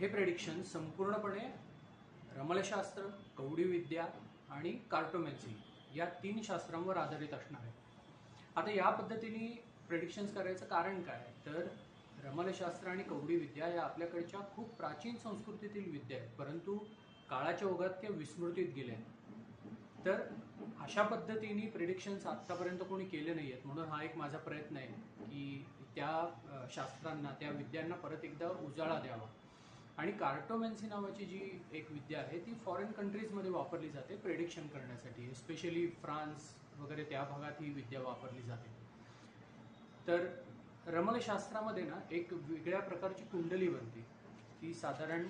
हे प्रेडिक्शन संपूर्णपणे रमलशास्त्र कवडीविद्या आणि कार्टोमॅन्सी या तीन शास्त्रांवर आधारित असणार आहे. आता या पद्धतीने प्रेडिक्शन्स करायचं कारण काय? तर रमलशास्त्र आणि कवडीविद्या या आपल्याकडच्या खूप प्राचीन संस्कृतीतील विद्या आहेत. परंतु काळाच्या ओघात त्या विस्मृतीत गेल्या तर अशा पद्धतीने प्रिडिक्शन्स आत्तापर्यंत कोणी केले नाही आहेत. म्हणून हा एक माझा प्रयत्न आहे की त्या शास्त्रांना त्या विद्यांना परत एकदा उजाळा द्यावा. आणि कार्टोमॅन्सी नावाची जी एक विद्या आहे ती फॉरेन कंट्रीजमध्ये वापरली जाते प्रेडिक्शन करण्यासाठी. स्पेशली फ्रान्स वगैरे त्या भागात ही विद्या वापरली जाते. तर रमलशास्त्रामध्ये ना एक वेगळ्या प्रकारची कुंडली बनते. ती साधारण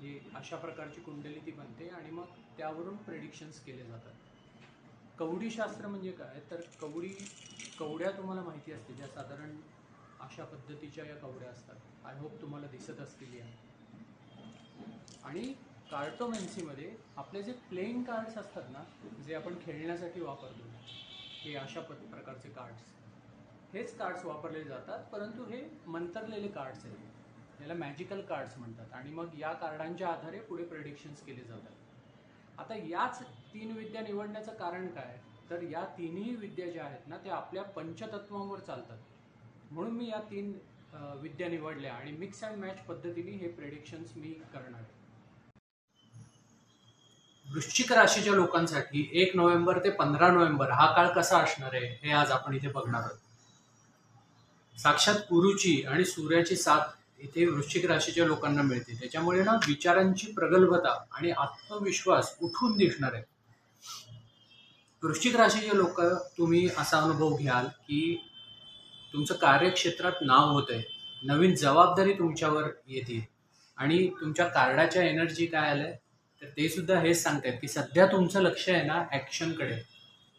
हे अशा प्रकारची कुंडली ती बनते आणि मग त्यावरून प्रेडिक्शन्स केले जातात. कवडी शास्त्र म्हणजे काय? तर कवडी कवड्या तुम्हाला माहिती असते ज्या साधारण अशा पद्धतीच्या या कवड्या असतात. आय होप तुम्हाला दिसत असतील या. आणि कार्टोमॅन्सीमध्ये आपले जे प्लेइंग कार्ड्स असतात ना जे आपण खेळण्यासाठी वापरतो हे अशा प्रकारचे कार्ड्स हेच कार्ड्स वापरले जातात परंतु हे मंतरलेले कार्ड्स आहेत. याला मॅजिकल कार्ड्स म्हणतात. आणि मग या कार्डांच्या आधारे पुढे प्रेडिक्शन्स केले जातात. आता याच तीन विद्या निवडण्याचं कारण काय? तर या तिन्ही विद्या ज्या आहेत ना त्या आपल्या पंचतत्वांवर चालतात. म्हणून मी या तीन विद्या निवडल्या आणि मिक्स अँड मॅच पद्धतीने हे प्रेडिक्शन्स मी करणार आहे. वृश्चिक राशीच्या लोकांसाठी एक नोव्हेंबर ते पंधरा नोव्हेंबर हा काळ कसा असणार आहे हे आज आपण इथे बघणार आहोत. साक्षात गुरुची आणि सूर्याची साथ इथे वृश्चिक राशीच्या लोकांना मिळते. त्याच्यामुळे ना विचारांची प्रगल्भता आणि आत्मविश्वास उठून दिसणार आहे. वृश्चिक राशीचे लोक तुम्ही असा अनुभव घ्याल की तुमचं कार्यक्षेत्रात नाव होत आहे. नवीन जबाबदारी तुमच्यावर येते. आणि तुमच्या कार्डाच्या एनर्जी काय आलंय तर ते सुद्धा हेच सांगतात की सध्या तुमचं लक्ष आहे ना ॲक्शनकडे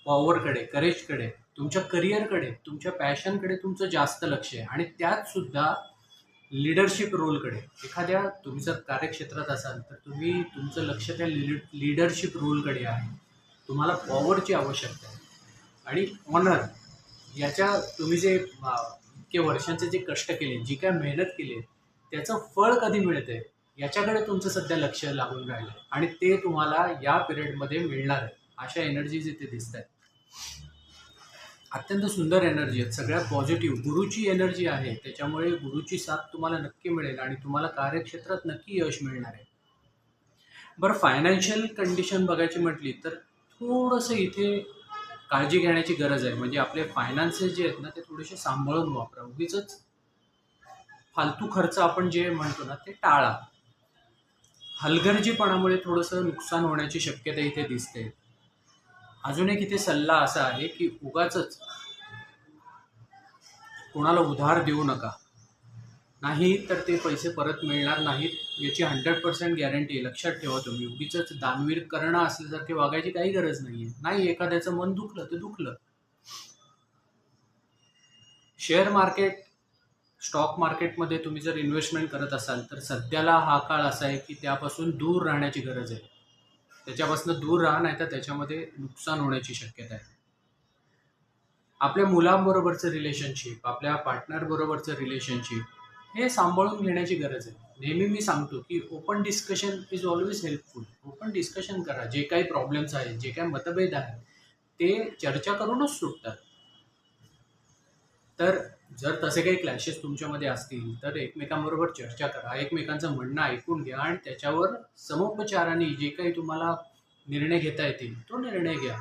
पॉवरकडे करेजकडे तुमच्या करिअरकडे तुमच्या पॅशनकडे तुमचं जास्त लक्ष आहे. आणि त्यात सुद्धा लिडरशिप रोलकडे. एखाद्या तुम्ही जर कार्यक्षेत्रात असाल तर तुम्ही तुमचं लक्ष त्या लिडरशिप रोलकडे आहे. तुम्हाला पॉवरची आवश्यकता आहे. आणि ऑनर याच्या तुम्ही जे इतके वर्षांचे जे कष्ट केले जी काय मेहनत केली त्याचं फळ कधी मिळते याच्याकडे तुमचं सध्या लक्ष लागून राहिलं आणि ते तुम्हाला या पिरियडमध्ये मिळणार आहे. अशा एनर्जीज इथे दिसत आहेत अत्यंत सुंदर एनर्जी आहेत. सगळ्यात पॉझिटिव्ह गुरुची एनर्जी आहे. त्याच्यामुळे गुरुची साथ तुम्हाला नक्की मिळेल आणि तुम्हाला कार्यक्षेत्रात नक्की यश मिळणार आहे. बरं फायनान्शियल कंडिशन बघायची म्हटली तर थोडंसं इथे काळजी घेण्याची गरज आहे. म्हणजे आपले फायनान्सेस जे आहेत ना ते थोडेसे सांभाळून वापरा. उगीच फालतू खर्च आपण जे म्हणतो ना ते टाळा. हलगर्जीपणामुळे थोडंसं नुकसान होण्याची शक्यता इथे दिसते. अजून एक इथे सल्ला असा आहे की उगाच कोणाला उधार देऊ नका. नाही तर ते पैसे परत मिळणार नाहीत याची हंड्रेड पर्सेंट गॅरंटी आहे. लक्षात ठेवा तुम्ही उगीच दानवीर करणं असल्यासारखे वागायची काही गरज नाही आहे नाही एखाद्याचं मन दुखलं तर दुखलं. शेअर मार्केट स्टॉक मार्केटमध्ये तुम्ही जर इन्व्हेस्टमेंट करत असाल तर सध्याला हा काळ असा आहे की त्यापासून दूर राहण्याची गरज आहे. त्याच्यापासून दूर राहा नाही तर त्याच्यामध्ये नुकसान होण्याची शक्यता आहे. आपल्या मुलांबरोबरचं रिलेशनशिप आपल्या पार्टनर बरोबरचं रिलेशनशिप हे सांभाळून घेण्याची गरज आहे. नेहमी मी सांगतो की open discussion is always helpful open discussion करा. जे काही प्रॉब्लेम्स आहेत जे काही मतभेद आहेत ते चर्चा करूनच सुटतात. तर जर तसे काही क्लॅशेस तुमच्यामध्ये असतील तर एकमेकांबरोबर चर्चा करा. एकमेकांचं म्हणणं ऐकून घ्या आणि त्याच्यावर समोपचाराने जे काही तुम्हाला निर्णय घेता येतील तो निर्णय घ्या.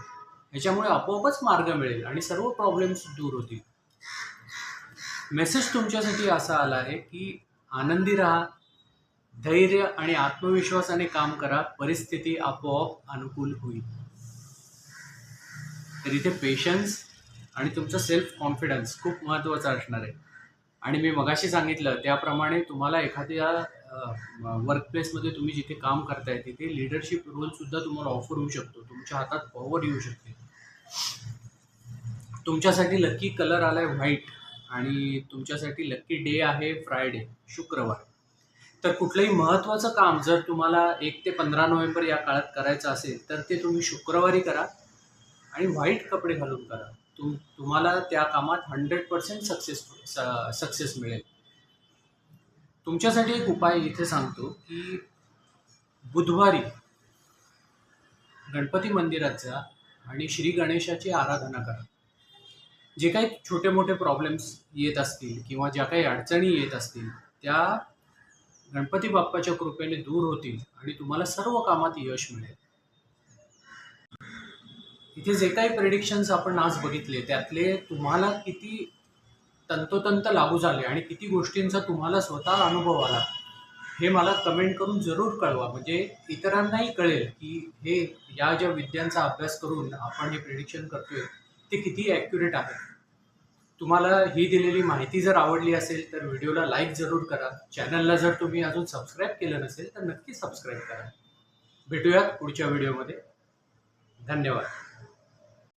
ह्याच्यामुळे आपोआपच मार्ग मिळेल आणि सर्व प्रॉब्लेम्स दूर होतील. मेसेज तुमच्यासाठी असा आला आहे की आनंदी राहा धैर्य आणि आत्मविश्वासाने काम करा परिस्थिती आपोआप अनुकूल होईल. तर इथे पेशन्स आणि तुमचं सेल्फ कॉन्फिडन्स खूप महत्त्वाचा असणार आहे. आणि मी मगाशी सांगितलं त्याप्रमाणे तुम्हाला एखाद्या वर्कप्लेसमध्ये तुम्ही जिथे काम करताय तिथे लिडरशिप रोलसुद्धा तुम्हाला ऑफर होऊ शकतो. तुमच्या हातात पॉवर येऊ शकते. तुमच्यासाठी लकी कलर आला आहे व्हाईट आणि तुमच्यासाठी लक्की डे आहे फ्रायडे शुक्रवार. तर कुठलंही महत्त्वाचं काम जर तुम्हाला एक ते पंधरा नोव्हेंबर या काळात करायचं असेल तर ते तुम्ही शुक्रवारी करा आणि व्हाईट कपडे घालून करा. तुम तुम्हाला त्या कामात हंड्रेड पर्सेंट सक्सेस सक्सेस मिळेल. तुमच्यासाठी एक उपाय इथे सांगतो की बुधवारी गणपती मंदिरात जा आणि श्री गणेशाची आराधना करा. जे काही छोटे मोठे प्रॉब्लेम्स येत असतील किंवा ज्या काही अडचणी येत असतील त्या गणपती बाप्पाच्या कृपेने दूर होतील आणि तुम्हाला सर्व कामात यश मिळेल. इथे जे काही प्रेडिक्शन्स आपण आज बघितले त्यातले तुम्हाला किती तंतोतंत लागू झाले आणि किती गोष्टींचा तुम्हाला स्वतः अनुभव आला हे मला कमेंट करून जरूर कळवा. म्हणजे इतरांनाही कळेल की हे या ज्या विद्यांचा अभ्यास करून आपण हे प्रिडिक्शन करतोय ते किती ॲक्युरेट आहे. तुम्हाला ही दिलेली माहिती जर आवडली असेल तर व्हिडिओला लाईक जरूर करा. चॅनलला जर तुम्ही अजून सबस्क्राईब केलं नसेल तर नक्की सबस्क्राईब करा. भेटूयात पुढच्या व्हिडिओमध्ये धन्यवाद.